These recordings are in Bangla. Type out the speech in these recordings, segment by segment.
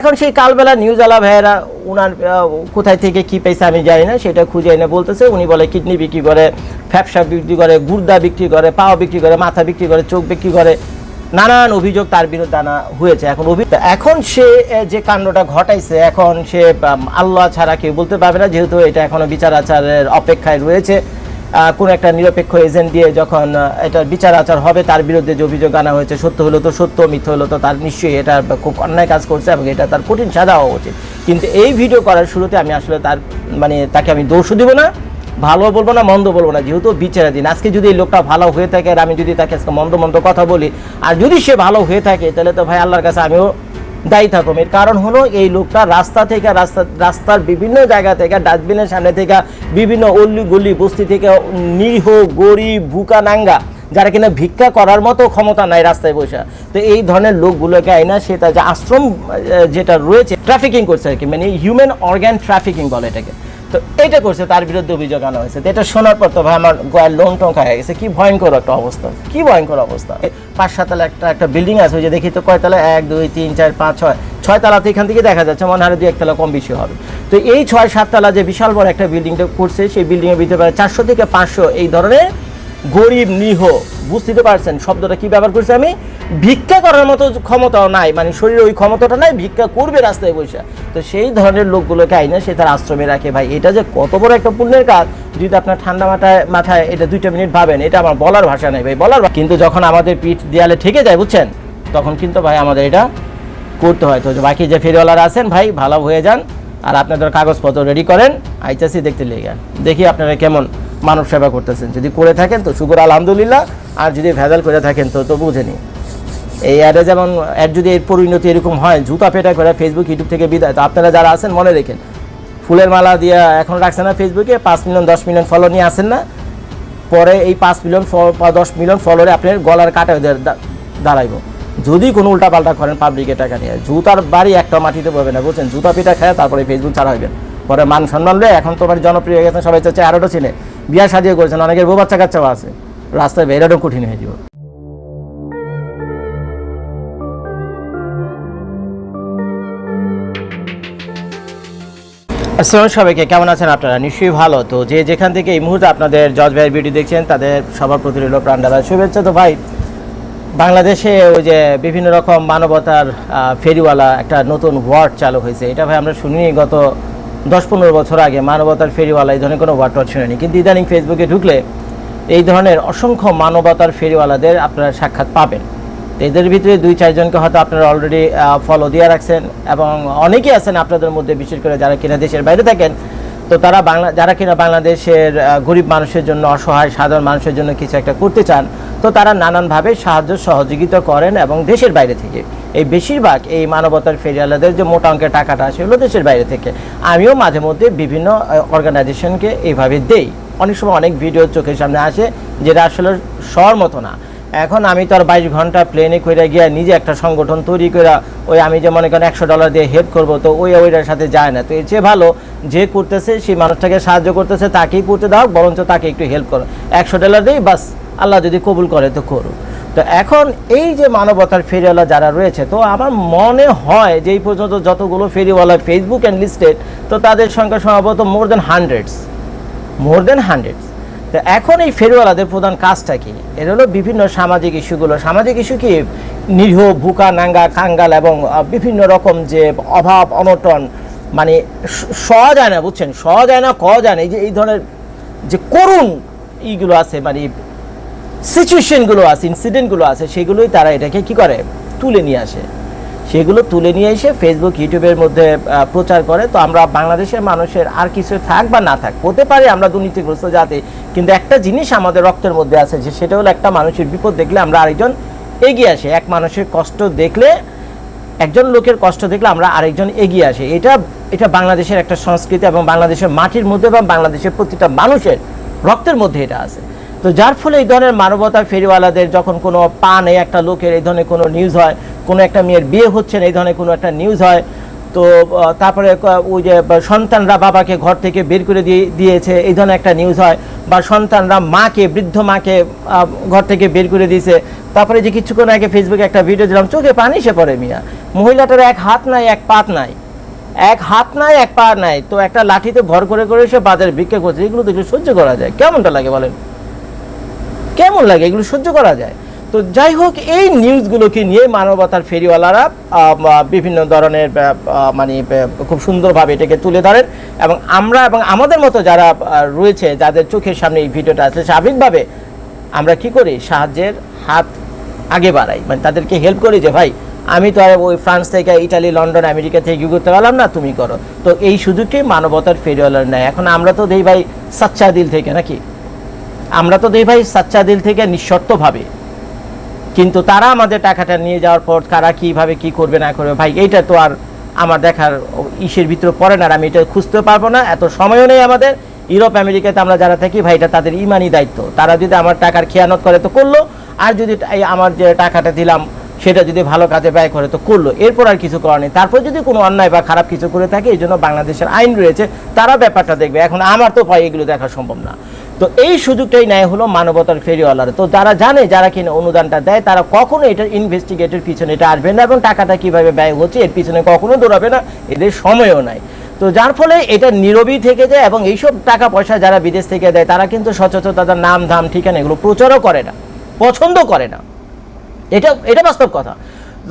এখন সেই কালবেলা নিউজ আলা ভাইয়েরা ওনার কোথায় থেকে কি পেয়েছে আমি জানি না, সেটা খুঁজে এনে বলতেছে, উনি বলে কিডনি বিক্রি করে, ফ্যাপসা বিক্রি করে, গুর্দা বিক্রি করে, পাও বিক্রি করে, মাথা বিক্রি করে, চোখ বিক্রি করে, নানান অভিযোগ তার বিরুদ্ধে আনা হয়েছে। এখন অভি- এখন সে যে কাণ্ডটা ঘটাইছে, এখন সে আল্লাহ ছাড়া কেউ বলতে পারবে না, যেহেতু এটা এখনও বিচার আচারের অপেক্ষায় রয়েছে। কোনো একটা নিরপেক্ষ এজেন্ট দিয়ে যখন এটার বিচার আচার হবে, তার বিরুদ্ধে যে অভিযোগ আনা হয়েছে, সত্য হলো তো সত্য, মিথ্যা হলো তো তার নিশ্চয়ই এটা খুব অন্যায় কাজ করছে এবং এটা তার কঠিন সাজা হওয়া উচিত। কিন্তু এই ভিডিও করার শুরুতে আমি আসলে তার মানে তাকে আমি দোষও দিব না, ভালো বলব না, মন্দ বলব না, যেহেতু বিচারাধীন। আজকে যদি এই লোকটা ভালো হয়ে থাকে আর আমি যদি তাকে আজকে মন্দ মন্দ কথা বলি, আর যদি সে ভালো হয়ে থাকে, তাহলে তো ভাই আল্লাহর কাছে আমিও দায়ী থাকুম এর কারণ হলো এই লোকটা রাস্তা থেকে রাস্তা রাস্তার বিভিন্ন জায়গা থেকে, ডাস্টবিনের সামনে থেকে বিভিন্ন অল্লি গল্লি বস্তি থেকে নিরীহ, গরিব, ভুকা, নাঙ্গা, যারা কিনা ভিক্ষা করার মতো ক্ষমতা নাই রাস্তায় বসে। তো এই ধরনের লোকগুলোকে আইনা সেটা যে আশ্রম যেটা রয়েছে ট্রাফিকিং করছে আর কি মানে হিউম্যান অর্গ্যান ট্রাফিকিং বলে এটাকে। তো এটা করছে, তার বিরুদ্ধে অভিযোগ আনা হয়েছে। এটা শোনার পর তো ভাই আমার গয়ের লোন টোন খায় গেছে। কি ভয়ঙ্কর একটা অবস্থা, কি ভয়ঙ্কর অবস্থা। পাঁচ সাততলা একটা একটা বিল্ডিং আছে, ওই যে দেখি তো কয়তলা, এক, দুই, তিন, চার, পাঁচ, ছয়। ছয় তালাতে এখান থেকে দেখা যাচ্ছে, মনে হয় দুই একতলা কম বেশি হবে। তো এই ছয় সাততলা যে বিশাল বড় একটা বিল্ডিংটা করছে, সেই বিল্ডিংয়ের ভিতরে প্রায় চারশো থেকে পাঁচশো এই ধরনের গরিব নিহ, বুঝতে পারছেন শব্দটা কি ব্যবহার করছি আমি? ভিক্ষা করার মতো ক্ষমতাও নাই মানে শরীরে ওই ক্ষমতাটা নাই, ভিক্ষা করবে রাস্তায় বসে। তো সেই ধরনের লোকগুলোকে আইনা সে তার আশ্রমে রাখে। ভাই, এটা যে কত বড় একটা পুণ্যের কাজ, যদি আপনার ঠান্ডা মাথায় মাথায় এটা দুইটা মিনিট ভাবেন, এটা আমার বলার ভাষা নেই ভাই, বলার কিন্তু যখন আমাদের পিঠ দেয়ালে ঠেকে যায়, বুঝছেন? তখন কিন্তু ভাই আমাদের এটা করতে হয়। তো বাকি যে ফেরিওয়ালারা আছেন, ভাই, ভালো হয়ে যান। আর আপনাদের কাগজপত্র রেডি করেন আইচাসি দেখতে লেগে দেখি আপনারা কেমন মানব সেবা করতেছেন। যদি করে থাকেন তো শুকুর আলহামদুলিল্লাহ, আর যদি ভেজাল করে থাকেন তো তো বুঝেনি এই অ্যাডে যেমন, অ্যাড যদি এর পরিণতি এরকম হয়, জুতা পেটা করে ফেসবুক ইউটিউব থেকে বিদায়। তো আপনারা যারা আছেন, মনে রেখেন, ফুলের মালা দিয়ে এখন রাখছেন না ফেসবুকে পাঁচ মিলিয়ন, দশ মিলিয়ন ফলো নিয়ে আসেন না। পরে এই পাঁচ মিলিয়ন দশ মিলিয়ন ফলোরে আপনার গলার কাটা দাঁড়াইব। যদি কোনো উল্টাপাল্টা করেন পাবলিকের টাকা নিয়ে, জুতার বাড়ি একটা মাটিতে পাবে না, বুঝছেন? জুতা পিঠা খায় তারপরে ফেসবুক ছাড়া হইবেন। পরে মান সম্মান লয়ে এখন তোমার জনপ্রিয় হয়ে গেছে, সবাই চাচ্ছে আরোটা চিনে। বিয়া সাজিয়ে করেছেন, অনেকের বউ বাচ্চা কাচ্চাও আছে। রাস্তায় বেরোনো কঠিন হয়ে যাবে। আসসালাম সবাইকে, কেমন আছেন আপনারা? নিশ্চয়ই ভালো। তো যে যেখান থেকে এই মুহূর্তে আপনাদের জজ ভাইয়ের ভিডিও দেখছেন, তাদের সবার প্রতি রইল প্রাণডালা শুভেচ্ছা। তো ভাই, বাংলাদেশে ওই যে বিভিন্ন রকম মানবতার ফেরিওয়ালা একটা নতুন ওয়ার্ড চালু হয়েছে। এটা ভাই আমরা শুনিনি গত দশ পনেরো বছর আগে, মানবতার ফেরিওয়ালা, এই ধরনের কোনো ওয়ার্ড টওয়ার্ড শুনিনি। কিন্তু ইদানিং ফেসবুকে ঢুকলে এই ধরনের অসংখ্য মানবতার ফেরিওয়ালাদের আপনারা সাক্ষাৎ পাবেন। এদের ভিতরে দুই চারজনকে হয়তো আপনারা অলরেডি ফলো দিয়ে রাখছেন এবং অনেকেই আছেন আপনাদের মধ্যে, বিশেষ করে যারা কিনা দেশের বাইরে থাকেন, তো তারা বাংলা, যারা কিনা বাংলাদেশের গরিব মানুষের জন্য, অসহায়, সাধারণ মানুষের জন্য কিছু একটা করতে চান, তো তারা নানানভাবে সাহায্য, সহযোগিতা করেন এবং দেশের বাইরে থেকে। এই বেশিরভাগ এই মানবতার ফেরিয়ালাদের যে মোটা অঙ্কের টাকাটা আসে হলো দেশের বাইরে থেকে। আমিও মাঝে মধ্যে বিভিন্ন অর্গানাইজেশনকে এইভাবে দেই। অনেক সময় অনেক ভিডিও চোখের সামনে আসে, যেটা আসলে শর মতো না। এখন আমি তো আর বাইশ ঘণ্টা প্লেনে করে গিয়ে নিজে একটা সংগঠন তৈরি করে ওই আমি যে মনে করেন একশো ডলার দিয়ে হেল্প করব, তো ওই ওইটার সাথে যায় না। তো এর চেয়ে ভালো যে করতেছে, সেই মানুষটাকে সাহায্য করতেছে, তাকেই করতে দাও, বরঞ্চ তাকে একটু হেল্প করো। একশো ডলার দিই, বাস, আল্লাহ যদি কবুল করে তো করো তো এখন এই যে মানবতার ফেরিওয়ালা যারা রয়েছে, তো আমার মনে হয় যে এই পর্যন্ত যতগুলো ফেরিওয়ালা ফেসবুক অ্যান্ড লিস্টেড তো তাদের সংখ্যা সম্ভবত মোর দেন হান্ড্রেডস মোর দেন হান্ড্রেডস তো এখন এই ফেরিওয়ালাদের প্রধান কাজটা কি? এর হলো বিভিন্ন সামাজিক ইস্যুগুলো। সামাজিক ইস্যু কি? নিরীহ, ভুকা, নাঙ্গা কাঙ্গাল এবং বিভিন্ন রকম যে অভাব, অনটন মানে সহজ যায় না বুঝছেন? সহজ যায় না ক যায় না এই যে, এই ধরনের যে করুণ ইগুলো আছে মানে সিচুয়েশনগুলো আছে ইনসিডেন্টগুলো আছে, সেগুলোই তারা এটাকে কি করে? তুলে নিয়ে আসে। সেগুলো তুলে নিয়ে এসে ফেসবুক ইউটিউবের মধ্যে প্রচার করে। তো আমরা বাংলাদেশের মানুষের আর কিছু থাক বা না থাক, হতে পারে আমরা দুর্নীতিগ্রস্ত জাতি, কিন্তু একটা জিনিস আমাদের রক্তের মধ্যে আছে যে সেটা হলো একটা মানুষের বিপদ দেখলে আমরা আরেকজন এগিয়ে আসে। এক মানুষের কষ্ট দেখলে, একজন লোকের কষ্ট দেখলে আমরা আরেকজন এগিয়ে আসে। এটা এটা বাংলাদেশের একটা সংস্কৃতি এবং বাংলাদেশের মাটির মধ্যে এবং বাংলাদেশের প্রতিটা মানুষের রক্তের মধ্যে এটা আছে। তো যার ফলে এই ধরনের মানবতা ফেরিওয়ালাদের যখন কোনো পা নেই, একটা লোকের এই ধরনের কোনো নিউজ হয় কোনো একটা মেয়ের বিয়ে হচ্ছে না, এই ধরনের কোনো একটা নিউজ হয়। তো তারপরে ওই যে সন্তানরা বাবাকে ঘর থেকে বের করে দিয়ে, দিয়েছে, এই ধরনের একটা নিউজ হয়। বা সন্তানরা মাকে, বৃদ্ধ মাকে ঘর থেকে বের করে দিয়েছে। তারপরে যে কিছুক্ষণ আগে ফেসবুকে একটা ভিডিও দিলাম চোখে পানি সে পড়ে মিয়া। মহিলাটার এক হাত নাই, এক পাত নাই। এক হাত নাই, এক পা নাই। তো একটা লাঠিতে ভর করে করে সে বাজারে ভিক্ষা করছে। এগুলো তো সহ্য করা যায়। কেমনটা লাগে বলেন? কেমন লাগে? এগুলো সহ্য করা যায়? তো যাই হোক, এই নিউজগুলোকে নিয়ে মানবতার ফেরিওয়ালারা বিভিন্ন ধরনের মানে খুব সুন্দরভাবে এটাকে তুলে ধরেন এবং আমরা এবং আমাদের মতো যারা রয়েছে, যাদের চোখের সামনে এই ভিডিওটা আছে স্বাভাবিকভাবে আমরা কি করি? সাহায্যের হাত আগে বাড়াই। মানে তাদেরকে হেল্প করি যে, ভাই, আমি তো আর ওই ফ্রান্স থেকে ইটালি, লন্ডন, আমেরিকা থেকে কি করতে পারলাম না, তুমি করো। তো এই সুযোগটি মানবতার ফেরিওয়ালার নেয়। এখন আমরা তো দেই ভাই, সাচ্চা দিল থেকে নাকি? আমরা তো দেই ভাই, সাচ্চা দিল থেকে নিঃশর্তভাবে। কিন্তু তারা আমাদের টাকাটা নিয়ে যাওয়ার পর কারা কীভাবে কি করবে, না করবে, ভাই, এইটা তো আর আমার দেখার ইসের ভিতরে পড়ে না আর আমি এটা খুঁজতে পারব না। এত সময়ও নেই আমাদের। ইউরোপ, আমেরিকাতে আমরা যারা থাকি, ভাই, এটা তাদের ইমানি দায়িত্ব। তারা যদি আমার টাকার খেয়ানত করে তো করল। আর যদি আমার যে টাকাটা দিলাম, সেটা যদি ভালো কাজে ব্যয় করে তো করল। এরপর আর কিছু করার নেই। তারপর যদি কোনো অন্যায় বা খারাপ কিছু করে থাকে, এই জন্য বাংলাদেশের আইন রয়েছে, তারা ব্যাপারটা দেখবে। এখন আমার তো ভাই, এগুলো দেখা সম্ভব না। তো এই সুযোগটাই নেয় হলো মানবতার ফেরিওয়ালারা। তো যারা জানে যারা কিনা অনুদানটা দেয়, তারা কখনো এটার ইনভেস্টিগেটের পিছনে এটা আসবে না এবং টাকাটা কীভাবে ব্যয় হচ্ছে, এর পিছনে কখনো দৌড়াবে না, এদের সময়ও নাই। তো যার ফলে এটা নীরবই থেকে যায় এবং এইসব টাকা পয়সা যারা বিদেশ থেকে দেয়, তারা কিন্তু সচেতন তাদের নাম, ধাম, ঠিকানা এগুলো প্রচারও করে না পছন্দ করে না। এটা এটা বাস্তব কথা।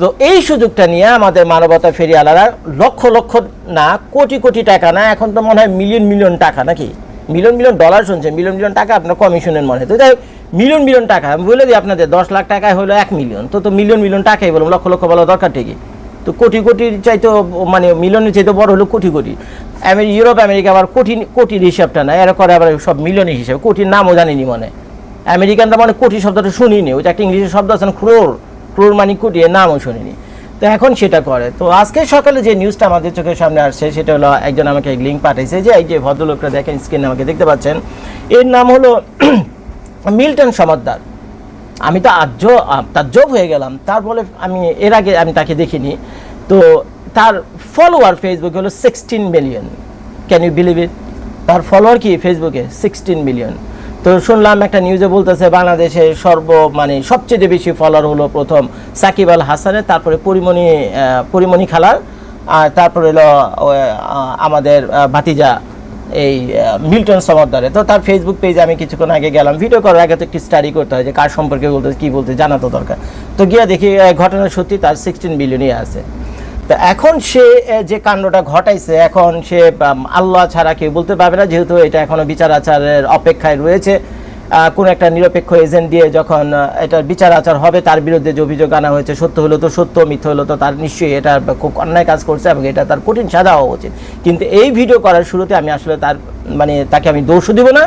তো এই সুযোগটা নিয়ে আমাদের মানবতা ফেরিওয়ালারা লক্ষ লক্ষ না, কোটি কোটি টাকা না, এখন তো মনে হয় মিলিয়ন মিলিয়ন টাকা নাকি? মিলিয়ন মিলিয়ন ডলার শুনছেন মিলিয়ন মিলিয়ন টাকা আপনার কমিশনের মনে তো যাই মিলিয়ন মিলিয়ন টাকা, আমি বলে দিই আপনাদের, দশ লাখ টাকায় হলো এক মিলিয়ন। তো তো মিলিয়ন মিলিয়ন টাকাই বললাম লক্ষ লক্ষ বলা দরকার ঠিকই। তো কোটি কোটির চাইতে মানে মিলিয়নের চাইতে বড় হলো কোটি কোটি। ইউরোপ, আমেরিকা আবার কোটি কোটির হিসাবটা না এরা করে আবার সব মিলিয়নের হিসাবে কোটির নামও জানিনি মনে আমেরিকানরা মানে কোটি শব্দটা শুনিনি, ওই একটা ইংলিশের শব্দ আছে ক্রোর ক্রোর মানে কোটি এর নামও শুনিনি। তো এখন সেটা করে। তো আজকে সকালে যে নিউজটা আমাদের চোখের সামনে আসছে, সেটা হলো একজন আমাকে লিঙ্ক পাঠিয়েছে যে, এই যে ভদ্রলোকটা দেখেন স্ক্রিনে আমাকে দেখতে পাচ্ছেন। এর নাম হলো মিল্টন সমাদ্দার। আমি তো আজ তাজ্জব হয়ে গেলাম। তার বলে আমি, এর আগে আমি তাকে দেখিনি। তো তার ফলোয়ার ফেসবুকে হলো sixteen million can you believe it তার ফলোয়ার কি? ফেসবুকে সিক্সটিন মিলিয়ন তো শুনলাম একটা নিউজে বলতেছে বাংলাদেশে সর্ব মানে সবচেয়ে বেশি ফলোয়ার হলো প্রথম সাকিব আল হাসানের, তারপরে পরিমণি পরিমণি খালার, আর তারপরে হলো আমাদের ভাতিজা, এই মিল্টন সমদ্দারে। তো তার ফেসবুক পেজে আমি কিছুক্ষণ আগে গেলাম। ভিডিও করার আগে তো একটি স্টাডি করতে হয় যে কার সম্পর্কে বলতে, কী বলতে জানা তো দরকার। তো গিয়ে দেখি ঘটনা সত্যি তার সিক্সটিন বিলিয়নই আছে। তো এখন সে যে কাণ্ডটা ঘটাইছে, এখন সে আল্লাহ ছাড়া কেউ বলতে পারবে না, যেহেতু এটা এখনও বিচার আচারের অপেক্ষায় রয়েছে। কোন একটা নিরপেক্ষ এজেন্ট দিয়ে যখন এটার বিচার আচার হবে, তার বিরুদ্ধে যে অভিযোগ আনা হয়েছে, সত্য হলো তো সত্য, মিথ্য হলো তো তার, নিশ্চয়ই এটা খুব অন্যায় কাজ করছে এবং এটা তার কঠিন সাজা হওয়া উচিত। কিন্তু এই ভিডিও করার শুরুতে আমি আসলে তার মানে তাকে আমি দোষও দিব না।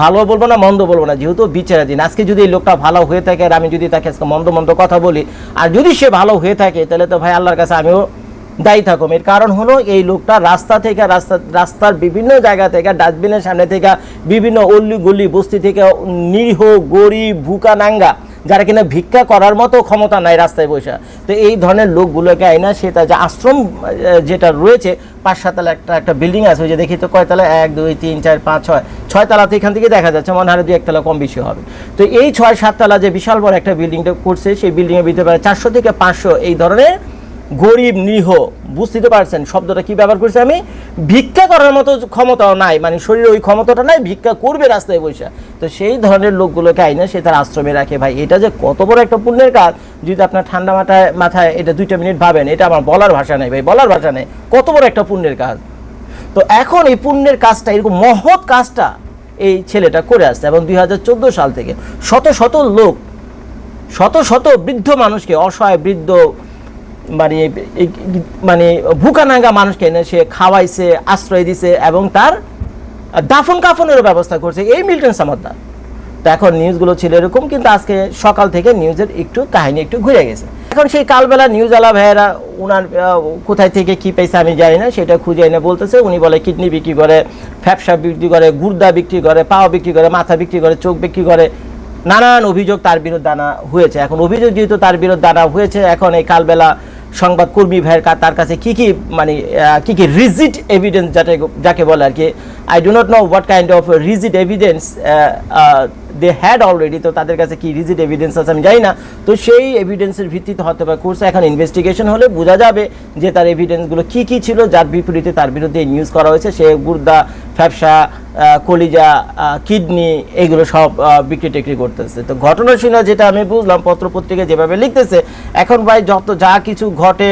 ভালো বলব না, মন্দ বলব না, যেহেতু বিচারাধীন। আজকে যদি এই লোকটা ভালো হয়ে থাকে আর আমি যদি তাকে আজকে মন্দ মন্দ কথা বলি, আর যদি সে ভালো হয়ে থাকে, তাহলে তো ভাই আল্লাহর কাছে আমিও দায়ী থাকুম। এর কারণ হলো এই লোকটা রাস্তা থেকে, রাস্তা, রাস্তার বিভিন্ন জায়গা থেকে, ডাস্টবিনের সামনে থেকে, বিভিন্ন অল্লি গলি বস্তি থেকে নিরীহ, গরিব, ভুকা, নাঙ্গা যারা কিনা ভিক্ষা করার মতো ক্ষমতা নাই রাস্তায় বসে। তো এই ধরনের লোকগুলোকে আইনা সেটা যে আশ্রম যেটা রয়েছে, পাঁচ সাততলা একটা একটা বিল্ডিং আছে, ওই যে দেখি তো কয়তলা? এক, দুই, তিন, চার, পাঁচ, ছয়। ছয় তালাতে এখান থেকে দেখা যাচ্ছে মনে হয় দুই একতলা কম বেশি হবে। তো এই ছয়, সাততলা যে বিশাল বড় একটা বিল্ডিংটা করছে, সেই বিল্ডিংয়ের ভিতরে প্রায় চারশো থেকে পাঁচশো এই ধরনের গরিব নিহ বুঝতে পারছেন শব্দটা কি ব্যবহার করছি আমি? ভিক্ষা করার মতো ক্ষমতাও নাই মানে শরীরে ওই ক্ষমতাটা নাই, ভিক্ষা করবে রাস্তায় বসে। তো সেই ধরনের লোকগুলোকে আইনে সে তার আশ্রমে রাখে। ভাই, এটা যে কত বড় একটা পুণ্যের কাজ, যদি আপনার ঠান্ডা মাথায় মাথায় এটা দুইটা মিনিট ভাবেন, এটা আমার বলার ভাষা নেই ভাই, বলার ভাষা নেই। কত বড় একটা পুণ্যের কাজ। তো এখন এই পুণ্যের কাজটা, এরকম মহৎ কাজটা এই ছেলেটা করে আসছে এবং দুই হাজার চোদ্দ সাল থেকে শত শত লোক, শত শত বৃদ্ধ মানুষকে, অসহায় বৃদ্ধ মানে মানে ভুকানাঙ্গা মানুষকে এনে সে খাওয়াইছে, আশ্রয় দিছে এবং তার দাফন কাফনেরও ব্যবস্থা করছে। এই মিল্টন সামাদ্দার। তো এখন নিউজগুলো ছিল এরকম, কিন্তু আজকে সকাল থেকে নিউজের একটু কাহিনী একটু ঘুরে গেছে। এখন সেই কালবেলা নিউজ আলা ভাইয়েরা ওনার কোথায় থেকে কি পেয়েছে আমি জানি না, সেটা খুঁজে এনে বলতেছে, উনি বলে কিডনি বিক্রি করে, ফ্যাপসা বিক্রি করে, গুর্দা বিক্রি করে, পাও বিক্রি করে, মাথা বিক্রি করে, চোখ বিক্রি করে, নানান অভিযোগ তার বিরুদ্ধে আনা হয়েছে। এখন অভিযোগ যেহেতু তার বিরুদ্ধে আনা হয়েছে, এখন এই কালবেলা সংবাদকর্মী ভাইয়ের তার কাছে কি কি মানে কি কি রিজিড এভিডেন্স যাতে যাকে বলে আর কি I do not know what kind of rigid evidence they had already তো তাদের কাছে কি রিজিড এভিডেন্স আছে আমি জানি না। তো সেই এভিডেন্সের ভিত্তিতে হতে পারে করছে এখন ইনভেস্টিগেশন হলে বোঝা যাবে যে তার এভিডেন্সগুলো কি কি ছিল, যার বিপরীতে তার বিরুদ্ধে নিউজ করা হয়েছে। সে গুর্দা ফ্যাপসা কলিজা কিডনি, এগুলো সব বিক্রি টিক্রি করতেছে। তো ঘটনা শুনে যেটা আমি বুঝলাম, পত্রপত্রিকায় যেভাবে লিখতেছে, এখন ভাই যত যা কিছু ঘটে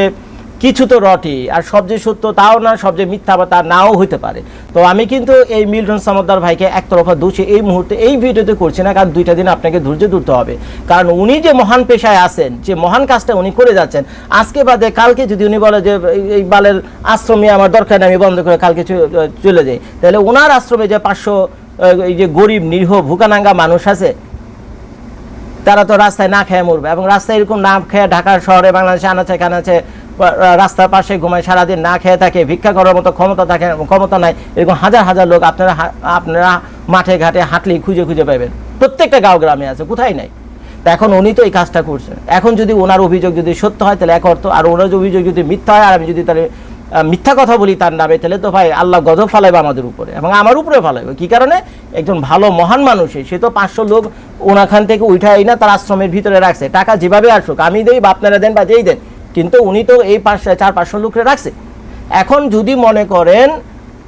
কিছু তো রটে, আর সব যে সত্য তাও না সব যে মিথ্যা বা তা নাও হতে পারে। তো আমি কিন্তু এই মিল্টন সামদ্দার ভাইকে একতরফা দোষী এই মুহূর্তে এই ভিডিওতে করছি না, কারণ দুইটা দিন আপনাকে ধৈর্য ধরতে হবে। কারণ উনি যে মহান পেশায় আছেন, যে মহান কাজটা উনি করে যাচ্ছেন, আজকে বাদে কালকে যদি উনি বলে যে এই- বালের আশ্রমে আমার দরকার নেই, আমি বন্ধ করে কালকে চলে যাই, তাহলে ওনার আশ্রমে যে পাঁচশো এই যে গরিব, নিরীহ, ভুকানাঙ্গা মানুষ আছে, তারা তো রাস্তায় না খেয়ে মরবে, এবং রাস্তায় এরকম না খেয়ে ঢাকার শহরে বাংলাদেশে আনাচে কানাচে রাস্তার পাশে ঘুমায়, সারাদিন না খেয়ে থাকে, ভিক্ষা করার মতো ক্ষমতা থাকে, ক্ষমতা নাই, এরকম হাজার হাজার লোক আপনারা আপনারা মাঠে ঘাটে হাঁটলেই খুঁজে খুঁজে পাবেন প্রত্যেকটা গাঁও গ্রামে আছে, কোথায় নাই? তা এখন উনি তো এই কাজটা করছেন। এখন যদি ওনার অভিযোগ যদি সত্য হয়, তাহলে এক অর্থ, আর ওনার অভিযোগ যদি মিথ্যা হয়, আর আমি যদি তাহলে মিথ্যা কথা বলি তার নামে, তাহলে তো ভাই আল্লাহ গজব ফালাইবে আমাদের উপরে, এবং আমার উপরে ফালাইবে। কি কারণে? একজন ভালো, মহান মানুষে সে তো পাঁচশো লোক ওনাখান থেকে উঠাই না, তার আশ্রমের ভিতরে রাখছে। টাকা যেভাবে আসুক, আমি দেই বা আপনারা দেন বা যেই দেন কিন্তু উনি তো এই পাঁচ চার পাঁচশো লোকরে রাখছে। এখন যদি মনে করেন,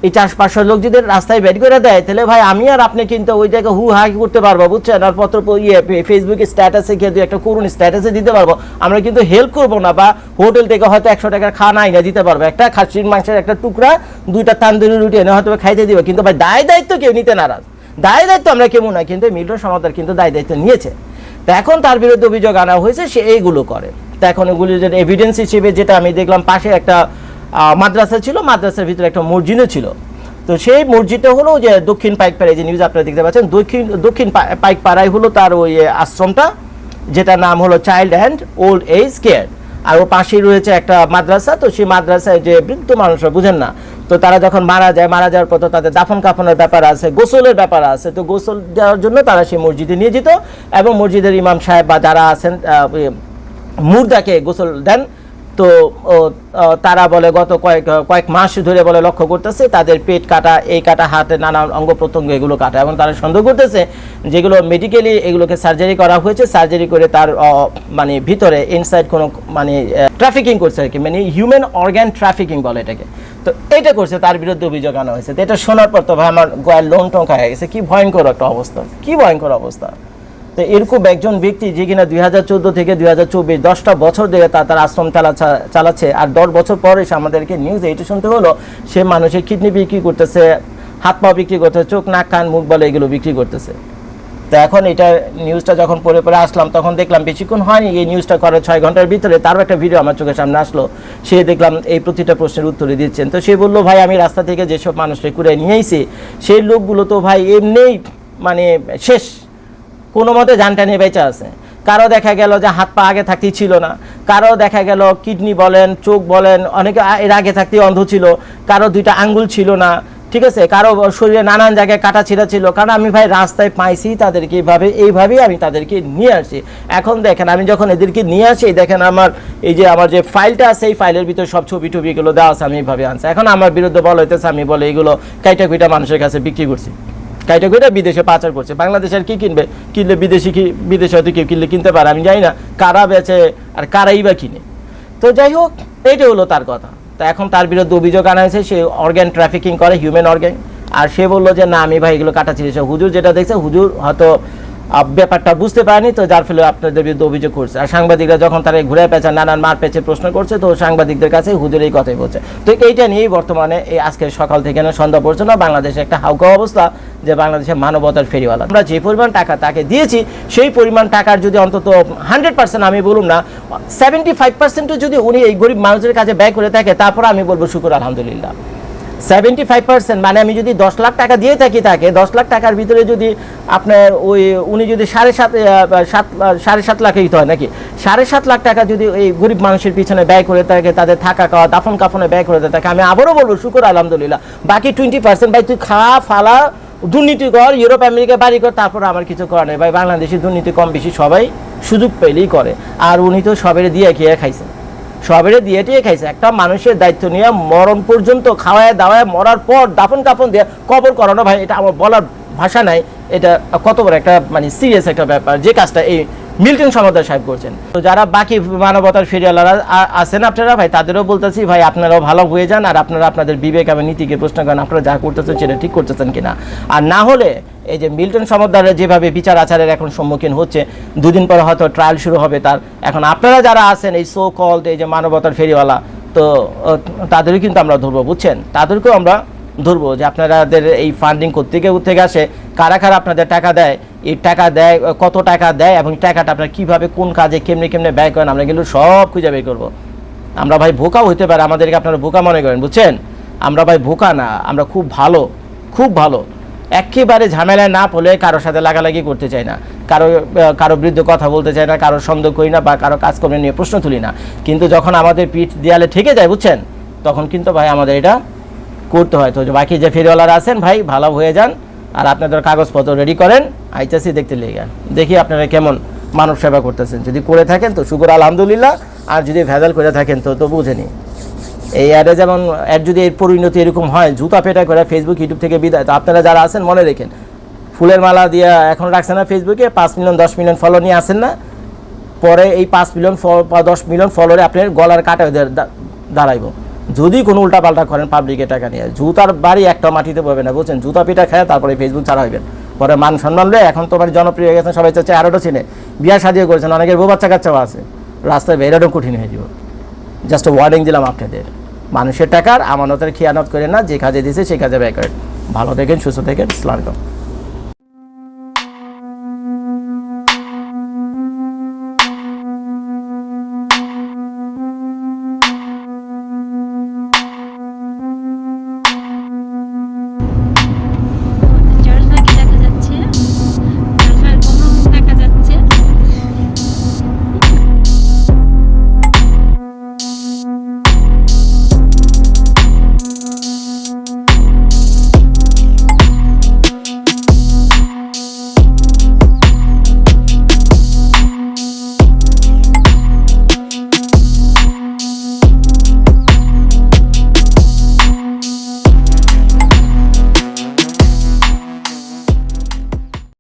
এই চার পাঁচশো লোক যদি রাস্তায় বের করে দেয়, তাহলে ভাই আমি আর আপনি কিন্তু ওই জায়গায় হু হা করতে পারব, বুঝছেন? আর পত্র ইয়ে ফেসবুকে স্ট্যাটাসে কিন্তু একটা করুন স্ট্যাটাসে দিতে পারব। আমরা কিন্তু হেল্প করব না, বা হোটেল থেকে হয়তো একশো টাকার খানা আইনা দিতে পারব। একটা খাসির মাংসের একটা টুকরা, দুইটা তান্দুরি রুটি এনে হয়তো খাইতে দিবে। কিন্তু ভাই দায় দায়িত্ব কেউ নিতে নারাজ। দায় দায়িত্ব আমরা কেমন না, কিন্তু মিল্টন সমাদার কিন্তু দায় দায়িত্ব নিয়েছে। তো এখন তার বিরুদ্ধে অভিযোগ আনা হয়েছে, সে এইগুলো করে। তো এখন এগুলি যে এভিডেন্স হিসেবে যেটা আমি দেখলাম, পাশে একটা মাদ্রাসা ছিল, মাদ্রাসার ভিতরে একটা মসজিদও ছিল। তো সেই মসজিদটা হলো যে দক্ষিণ পাইকপাড়ায় যে নিউজ আপনারা দেখতে পাচ্ছেন, দক্ষিণ দক্ষিণ পাইকপাড়ায় হলো তার ওই আশ্রমটা যেটা নাম হলো child and old age care আর ওর পাশেই রয়েছে একটা মাদ্রাসা, তো সেই মাদ্রাসায় যে বৃদ্ধ মানুষরা বুঝেন না, তো তারা যখন মারা যায়, মারা যাওয়ার পর তাদের দাফন কাফনের ব্যাপার আছে, গোসলের ব্যাপার আছে, তো গোসল দেওয়ার জন্য তারা সেই মসজিদে নিয়ে যেত। এবং মসজিদের ইমাম সাহেব বা যারা আছেন মুর্দাকে গোসল দেন। তো তারা বলে গত কয়েক কয়েক মাস ধরে বলে লক্ষ্য করতেছে, তাদের পেট কাটা, এই কাটা, হাতে নানা অঙ্গ প্রত্যঙ্গ এগুলো কাটা এবং তারা সন্দেহ করতেছে যেগুলো মেডিকেলি এগুলোকে সার্জারি করা হয়েছে। সার্জারি করে তার মানে ভিতরে ইনসাইড কোনো মানে ট্রাফিকিং করছে আর কি মানে হিউম্যান অর্গ্যান ট্রাফিকিং বলে এটাকে। তো এটা করছে, তার বিরুদ্ধে অভিযোগ আনা হয়েছে। তো এটা শোনার পর তো ভাই আমার গয়ের লোন টোন খায় গেছে। কি ভয়ঙ্কর একটা অবস্থা, কি ভয়ঙ্কর অবস্থা। তো এরকম একজন ব্যক্তি যে কিনা দুই হাজার চোদ্দ থেকে দুই হাজার চব্বিশ দশটা বছর ধরে তার তার আশ্রম চালাচ্ছে চালাচ্ছে। আর দশ বছর পরে এসে আমাদেরকে নিউজ এইটা শুনতে হলো, সে মানুষের কিডনি বিক্রি করতেছে, হাত পা বিক্রি করতেছে, চোখ, নাক, কান, মুখ, বলে, এগুলো বিক্রি করতেছে। তো এখন এটা নিউজটা যখন পড়ে পড়ে আসলাম, তখন দেখলাম বেশিক্ষণ হয়নি। এই নিউজটা করার ছয় ঘণ্টার ভিতরে তারও একটা ভিডিও আমার চোখের সামনে আসলো। সে দেখলাম এই প্রতিটা প্রশ্নের উত্তরে দিচ্ছেন। তো সে বলল, ভাই, আমি রাস্তা থেকে যেসব মানুষকে কুড়ে নিয়েছি সেই লোকগুলো তো ভাই এমনিই মানে শেষ। কোনো মতে জানটা নিয়ে বেঁচে আছে। কারও দেখা গেল যে হাত পা আগে থাকতেই ছিল না। কারও দেখা গেল কিডনি বলেন, চোখ বলেন, অনেকে এর আগে থাকতেই অন্ধ ছিল। কারও দুইটা আঙ্গুল ছিল না। ঠিক আছে? কারও শরীরে নানান জায়গায় কাটা ছিঁড়া ছিল। কারণ আমি ভাই রাস্তায় পাইছি, তাদেরকে এইভাবে এইভাবেই আমি তাদেরকে নিয়ে আসি এখন দেখেন, আমি যখন এদেরকে নিয়ে আসি, দেখেন আমার এই যে আমার যে ফাইলটা আছে, এই ফাইলের ভিতরে সব ছবি টবি এগুলো দেওয়া আছে, আমি এইভাবে আনছি। এখন আমার বিরুদ্ধে বলা হইতেছে, আমি বলে এগুলো কাইটা কুইটা মানুষের কাছে বিক্রি করছি। কাইটা করে বিদেশে পাচার করছে। বাংলাদেশ আর কি কিনবে? কিনলে বিদেশি কি বিদেশে হয়তো কেউ কিনলে কিনতে পারে, আমি জানি না। কারা বেচে আর কারাই বা কিনে? তো যাই হোক এইটা হলো তার কথা। তো এখন তার বিরুদ্ধে অভিযোগ আনা হয়েছে, সে অর্গ্যান ট্রাফিকিং করে হিউম্যান অর্গ্যান আর সে বলল যে, না, আমি ভাই, এগুলো কাটা ছিঁড়েছে হুজুর যেটা দেখছে, হুজুর হয়তো ব্যাপারটা বুঝতে পারেনি, তো যার ফলে আপনাদের বিরুদ্ধে অভিযোগ করছে। আর সাংবাদিকরা যখন তারা ঘুরে পেঁচা নানান মার পেঁচে প্রশ্ন করছে, তো সাংবাদিকদের কাছে হুজুর এই কথাই বলছে। তো এইটা নিয়েই বর্তমানে এই আজকের সকাল থেকে না সন্ধ্যা পর্যন্ত বাংলাদেশে একটা হাউকা অবস্থা, যে বাংলাদেশে মানবতার ফেরিওয়ালা। আমরা যে পরিমাণ টাকা তাকে দিয়েছি, সেই পরিমাণ টাকার যদি অন্তত হান্ড্রেড পার্সেন্ট আমি বলুন না সেভেন্টি ফাইভ পার্সেন্টও যদি উনি এই গরিব মানুষের কাছে ব্যয় করে থাকে, তারপর আমি বলব শুকুর আলহামদুলিল্লাহ। সেভেন্টি ফাইভ পার্সেন্ট মানে আমি যদি দশ লাখ টাকা দিয়ে থাকি তাকে, দশ লাখ টাকার ভিতরে যদি আপনার ওই উনি যদি সাড়ে সাত সাত সাড়ে সাত লাখে দিতে হয় নাকি? সাড়ে সাত লাখ টাকা যদি এই গরিব মানুষের পিছনে ব্যয় করে থাকে তাদের থাকা খাওয়া, দাফন কাফনে ব্যয় করে থাকে আমি আবারও বলব, শুকুর, আলহামদুলিল্লাহ। বাকি টোয়েন্টি পার্সেন্ট ভাই, তুই খা, ফালা, দুর্নীতি কর ইউরোপ আমেরিকা বাড়ি কর, তারপর আমার কিছু করার নেই। ভাই, বাংলাদেশি দুর্নীতি কম বেশি সবাই সুযোগ পেলেই করে। আর উনি তো সবের দিয়ে খেয়ে খাইছেন। সবেরে দিয়ে টিয়ে খাইছে। একটা মানুষের দায়িত্ব নিয়ে মরণ পর্যন্ত খাওয়ায় দাওয়ায় মরার পর দাফন কাফন দিয়ে কবর করানো, ভাই, এটা আমার বলার ভাষা নাই। এটা কত বড় একটা মানে সিরিয়াস একটা ব্যাপার যে কাজটা এই মিল্টন সমাদার সাহেব করছেন। তো যারা বাকি মানবতার ফেরিয়ালারা আছেন আপনারা, ভাই, তাদেরও বলতেছি, ভাই, আপনারাও ভালো হয়ে যান, আর আপনারা আপনাদের বিবেক এবং নীতিকে প্রশ্ন করেন, আপনারা যা করতেছেন সেটা ঠিক করতেছেন কিনা। আর না হলে এই যে মিল্টন সমদ্দারের যেভাবে বিচার আচারের এখন সম্মুখীন হচ্ছে, দুদিন পরে হয়তো ট্রায়াল শুরু হবে তার। এখন আপনারা যারা আছেন, এই সো কল এই যে মানবতার ফেরিওয়ালা, তো তাদেরও কিন্তু আমরা ধরবো, বুঝছেন? তাদেরকেও আমরা ধরবো যে আপনাদের এই ফান্ডিং করতে গিয়ে থেকে আসে কারা কারা আপনাদের টাকা দেয়, এই টাকা দেয়, কত টাকা দেয় এবং টাকাটা আপনার কীভাবে, কোন কাজে কেমনে কেমনে ব্যয় করেন, আমরা কিন্তু সব খুঁজে বের করব। আমরা ভাই বোকাও হইতে পারে, আমাদেরকে আপনারা বোকা মনে করেন, বুঝছেন? আমরা ভাই বোকা না, আমরা খুব ভালো খুব ভালো। একেবারে ঝামেলায় না পড়লে কারোর সাথে লাগালাগি করতে চাই না। কারও কারও বিরুদ্ধে কথা বলতে চাই না কারও সন্দেহ করি না বা কারও কাজকর্ম নিয়ে প্রশ্ন তুলি না। কিন্তু যখন আমাদের পিঠ দেয়ালে ঠেকে যায়, বুঝছেন? তখন কিন্তু ভাই আমাদের এটা করতে হয়। তো বাকি যে ফেরিওয়ালারা আছেন ভাই, ভালো হয়ে যান। আর আপনাদের কাগজপত্র রেডি করেন আইতাসি দেখতে লেগে যান। দেখি আপনারা কেমন মানব সেবা করতেছেন। যদি করে থাকেন তো শুকুর, আলহামদুলিল্লাহ। আর যদি ভেজাল করে থাকেন তো তো বুঝেনি এই অ্যাডে যেমন অ্যাড যদি এর পরিণতি এরকম হয়, জুতা পেটা করে ফেসবুক ইউটিউব থেকে বিদায়। তো আপনারা যারা আছেন, মনে রেখেন, ফুলের মালা দিয়ে এখন রাখছেন না ফেসবুকে পাঁচ মিলিয়ন দশ মিলিয়ন ফলো নিয়ে আসেন না। পরে এই পাঁচ মিলিয়ন দশ মিলিয়ন ফলোরে আপনার গলার কাটা দাঁড়াইব। যদি কোনো উল্টাপাল্টা করেন পাবলিকের টাকা নিয়ে। জুতার বাড়ি একটা মাটিতে পাবে না, বুঝছেন? জুতা পিঠা খায়, তারপরে ফেসবুক ছাড়া হইবেন পরে মান সম্মান রে, এখন তোমার জনপ্রিয় হয়ে গেছেন সবাই চাচ্ছে আরোটা চিনে। বিয়া সাজিয়ে করেছেন, অনেকের বউ বাচ্চা কাচ্চাও আছে। রাস্তায় বেরোনো কঠিন হয়ে যাব। জাস্ট ওয়ার্নিং দিলাম আপনাদের। মানুষের টাকার আমানতের খেয়ানত করে না, যে কাজে দিয়েছে সে কাজে ব্যয় করেন ভালো থাকেন, সুস্থ থাকেন ইসলাম